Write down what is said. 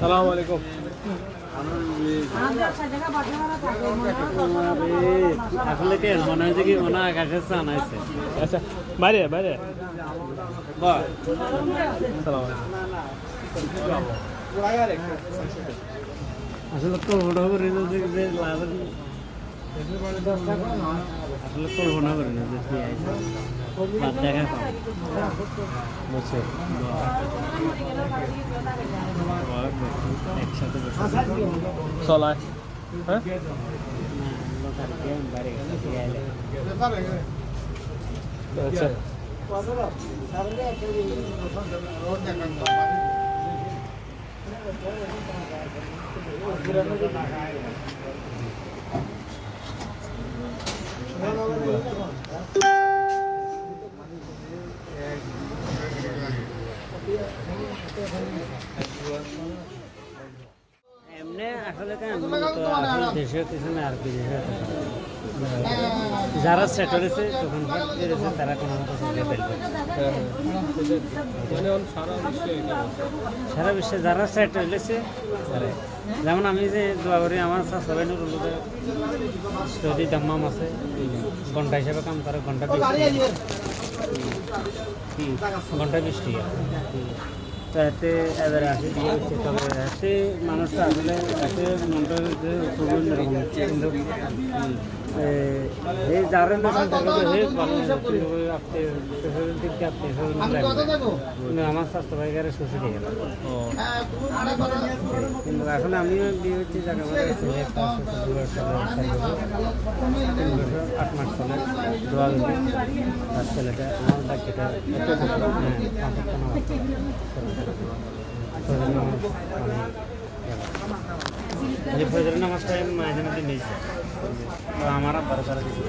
সালাম আলাইকুম। আসলে কি মনে হয়েছে কি মনে আকাশের চান আছে আচ্ছা বাইরে যে লাভের আসলে কল্পনা করি না যে দেখা বুঝছি একসাথে চলায় আচ্ছা এমনি আসলে দেশীয় কিছু যারা সেট হয়েছে তখন তারা কোনো সারা বিশ্বে যারা সেট হয়েছে যেমন আমি যে দোয়া করি, আমার সবাই স্টোরি দাম্মাম আছে ঘণ্টা হিসাবে কাম করে ঘণ্টা ঘণ্টা তো এতে এবার আসে দিয়ে হচ্ছে তবে এতে মানুষটা আসলে এতে মনটা হচ্ছে খুবই কিন্তু এই যারা আমার স্বাস্থ্য ভাইকারে শ্বশুর গেল কিন্তু এখন আমিও বিয়ে হচ্ছে বছর আট মাস চলে দোয়া দিবি। আর ছেলেটা আমার বাচ্চাটা খালি ফজরের নামাজটা মাঝে মাঝে মিস আমার আব্বার সারা কিছু